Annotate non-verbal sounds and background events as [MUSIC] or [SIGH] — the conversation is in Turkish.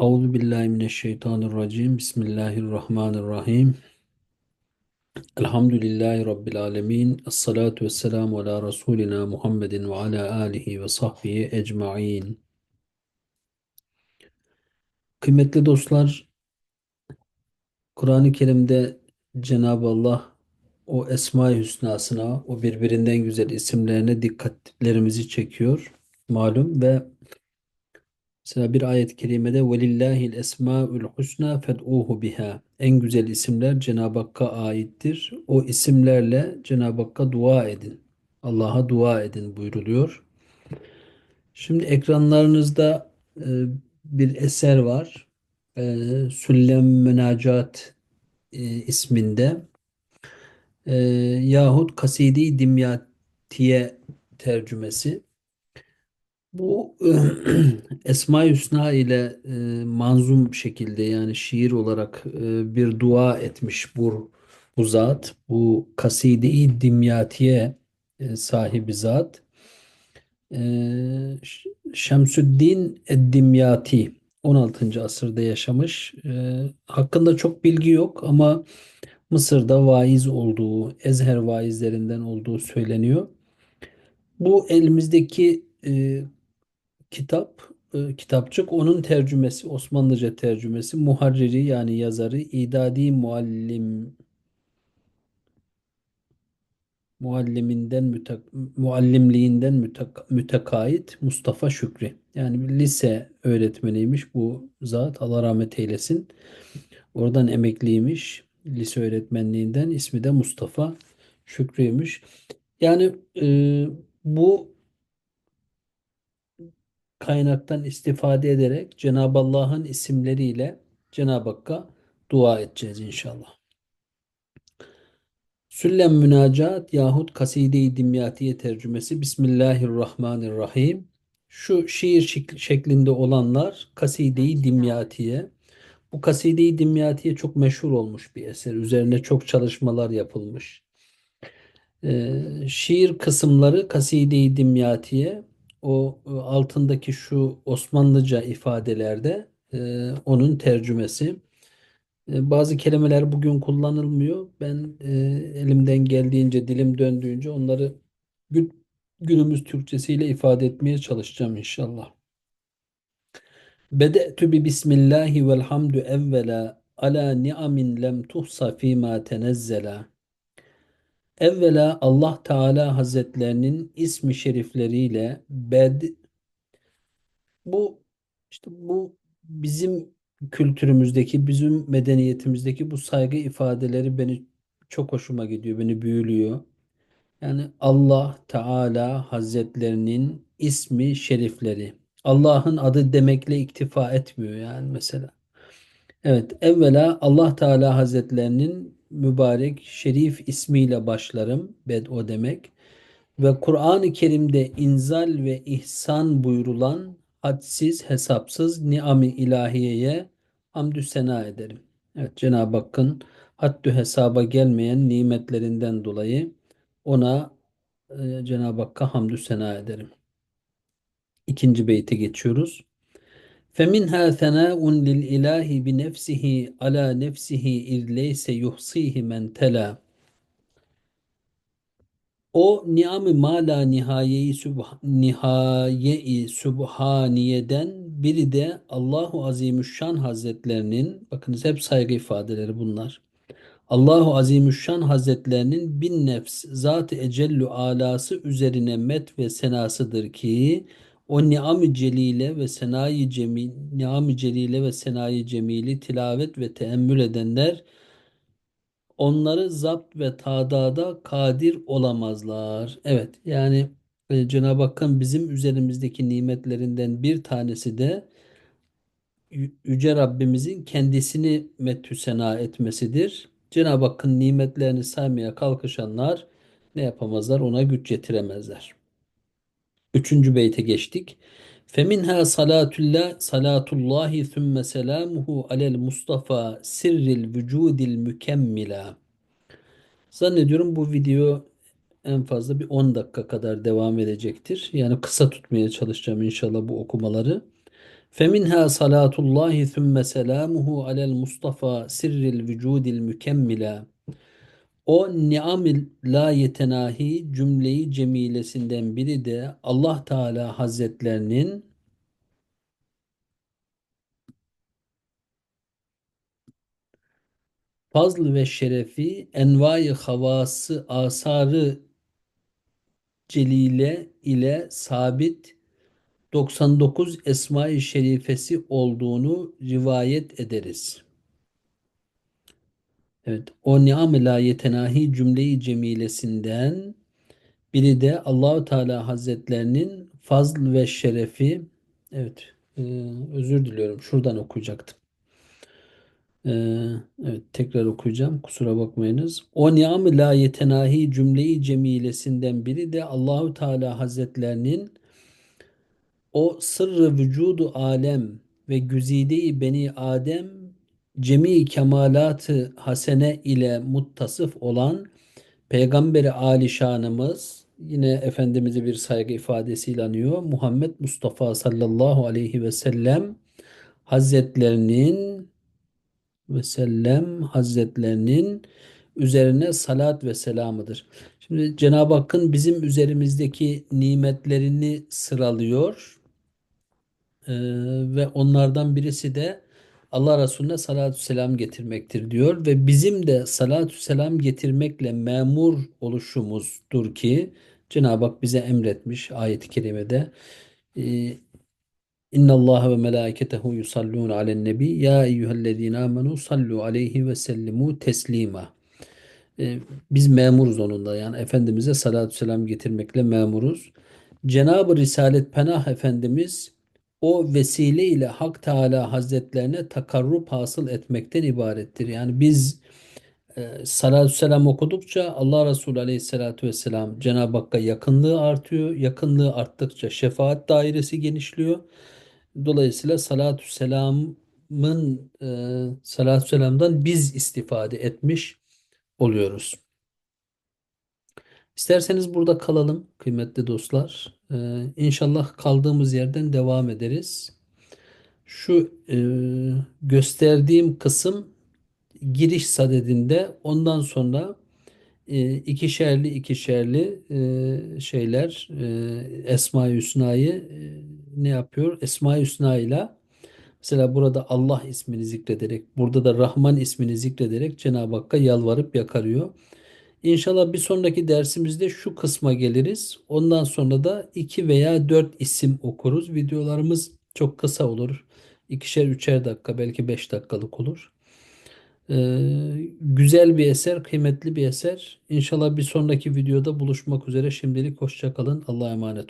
Euzu billahi mineşşeytanirracim. Bismillahirrahmanirrahim. Elhamdülillahi rabbil alamin. Essalatu vesselamu ala rasulina Muhammedin ve ala alihi ve sahbihi ecmaîn. Kıymetli dostlar, Kur'an-ı Kerim'de Cenab-ı Allah o Esma-i Hüsna'sına, o birbirinden güzel isimlerine dikkatlerimizi çekiyor. Malum ve Mesela bir ayet-i kerimede وَلِلَّهِ الْاَسْمَاءُ الْحُسْنَى فَدْعُوهُ biha. En güzel isimler Cenab-ı Hakk'a aittir. O isimlerle Cenab-ı Hakk'a dua edin. Allah'a dua edin buyruluyor. Şimdi ekranlarınızda e, bir eser var. E, Süllem Münacat e, isminde e, yahut Kasidi Dimyatiye tercümesi. Bu [CLEARS THROAT] Esma-i Hüsna ile e, manzum şekilde yani şiir olarak e, bir dua etmiş bu, bu zat. Bu Kaside-i Dimyatiye e, sahibi zat. E, Şemsüddin Ed-Dimyati 16. asırda yaşamış. E, hakkında çok bilgi yok ama Mısır'da vaiz olduğu, Ezher vaizlerinden olduğu söyleniyor. Bu elimizdeki e, kitap, e, kitapçık onun tercümesi, Osmanlıca tercümesi, muharriri yani yazarı, İdadi Muallim mualliminden müte, muallimliğinden müte, mütekait Mustafa Şükrü. Yani lise öğretmeniymiş bu zat. Allah rahmet eylesin. Oradan emekliymiş. Lise öğretmenliğinden ismi de Mustafa Şükrü'ymüş. Yani e, bu kaynaktan istifade ederek Cenab-ı Allah'ın isimleriyle Cenab-ı Hakk'a dua edeceğiz inşallah. Süllem Münacat yahut Kaside-i Dimyatiye tercümesi Bismillahirrahmanirrahim. Şu şiir şek- şeklinde olanlar Kaside-i Dimyatiye. Bu Kaside-i Dimyatiye çok meşhur olmuş bir eser. Üzerine çok çalışmalar yapılmış. Ee, şiir kısımları Kaside-i Dimyatiye o e, altındaki şu Osmanlıca ifadelerde e, onun tercümesi. E, bazı kelimeler bugün kullanılmıyor. Ben e, elimden geldiğince, dilim döndüğünce onları gün, günümüz Türkçesiyle ifade etmeye çalışacağım inşallah. Bede'tü bi bismillahi velhamdü evvela ala ni'amin lem tuhsa fîmâ tenezzela. Evvela Allah Teala Hazretlerinin ismi şerifleriyle bed bu işte bu bizim kültürümüzdeki, bizim medeniyetimizdeki bu saygı ifadeleri beni çok hoşuma gidiyor, beni büyülüyor. Yani Allah Teala Hazretlerinin ismi şerifleri. Allah'ın adı demekle iktifa etmiyor yani mesela. Evet, evvela Allah Teala Hazretlerinin mübarek, şerif ismiyle başlarım. Bed o demek. Ve Kur'an-ı Kerim'de inzal ve ihsan buyurulan hadsiz, hesapsız niam-ı ilahiyeye hamdü sena ederim. Evet, Cenab-ı Hakk'ın haddü hesaba gelmeyen nimetlerinden dolayı ona e, Cenab-ı Hakk'a hamdü sena ederim. İkinci beyte geçiyoruz. فَمِنْهَا ثَنَاءٌ لِلْإِلَٰهِ بِنَفْسِهِ عَلَى نَفْسِهِ اِذْ لَيْسَ يُحْصِيهِ مَنْ تَلَى O niam-ı mala nihayeyi sübh nihaye-i sübhaniyeden biri de Allahu Azimüşşan Hazretlerinin bakınız hep saygı ifadeleri bunlar. Allahu Azimüşşan Hazretlerinin bin nefs zat-ı ecellü alası üzerine met ve senasıdır ki o niam-ı celile ve senayi cemil niam-ı celile ve senayi cemili tilavet ve teemmül edenler onları zapt ve tadada kadir olamazlar. Evet yani e, Cenab-ı Hakk'ın bizim üzerimizdeki nimetlerinden bir tanesi de Yü- Yüce Rabbimizin kendisini methü sena etmesidir. Cenab-ı Hakk'ın nimetlerini saymaya kalkışanlar ne yapamazlar? Ona güç yetiremezler. Üçüncü beyte geçtik. Feminha salatullah salatullahi sümme selamuhu alel Mustafa sirril vücudil mükemmila. Zannediyorum bu video en fazla bir 10 dakika kadar devam edecektir. Yani kısa tutmaya çalışacağım inşallah bu okumaları. Feminha salatullahi thumme selamuhu alel Mustafa sirril vücudil mükemmila. O ni'am-ı la yetenahi cümleyi cemilesinden biri de Allah Teala Hazretlerinin fazl ve şerefi envai havası asarı celile ile sabit 99 Esma-i Şerifesi olduğunu rivayet ederiz. Evet, o ni'am-ı la yetenahi cümleyi cemilesinden biri de Allahu Teala Hazretlerinin fazl ve şerefi. Evet, e, özür diliyorum. Şuradan okuyacaktım. E, evet, tekrar okuyacağım. Kusura bakmayınız. O ni'am-ı la yetenahi cümleyi cemilesinden biri de Allahu Teala Hazretlerinin o sırrı vücudu alem ve güzide-i beni Adem cemi kemalatı hasene ile muttasıf olan Peygamberi Alişanımız yine Efendimiz'i bir saygı ifadesiyle anıyor. Muhammed Mustafa sallallahu aleyhi ve sellem Hazretlerinin ve sellem Hazretlerinin üzerine salat ve selamıdır. Şimdi Cenab-ı Hakk'ın bizim üzerimizdeki nimetlerini sıralıyor. Ee, ve onlardan birisi de Allah Resulüne salatü selam getirmektir diyor ve bizim de salatü selam getirmekle memur oluşumuzdur ki Cenab-ı Hak bize emretmiş ayet-i kerimede e, İnna Allah ve melâiketehu yusallûne alen nebi ya eyyühellezîne amenu sallu aleyhi ve sellimu teslima. E, biz memuruz onunla yani Efendimiz'e salatü selam getirmekle memuruz. Cenab-ı Risalet Penah Efendimiz o vesile ile Hak Teala Hazretlerine takarrub hasıl etmekten ibarettir. Yani biz e, salatü selam okudukça Allah Resulü Aleyhisselatü Vesselam Cenab-ı Hakk'a yakınlığı artıyor. Yakınlığı arttıkça şefaat dairesi genişliyor. Dolayısıyla salatü selamın e, salatü selamdan biz istifade etmiş oluyoruz. İsterseniz burada kalalım kıymetli dostlar. Ee, inşallah kaldığımız yerden devam ederiz. Şu e, gösterdiğim kısım giriş sadedinde ondan sonra e, ikişerli ikişerli e, şeyler e, Esma-i Hüsna'yı e, ne yapıyor? Esma-i Hüsna ile mesela burada Allah ismini zikrederek burada da Rahman ismini zikrederek Cenab-ı Hakk'a yalvarıp yakarıyor. İnşallah bir sonraki dersimizde şu kısma geliriz. Ondan sonra da iki veya dört isim okuruz. Videolarımız çok kısa olur. İkişer üçer dakika belki beş dakikalık olur. Ee, güzel bir eser, kıymetli bir eser. İnşallah bir sonraki videoda buluşmak üzere. Şimdilik hoşça kalın. Allah'a emanet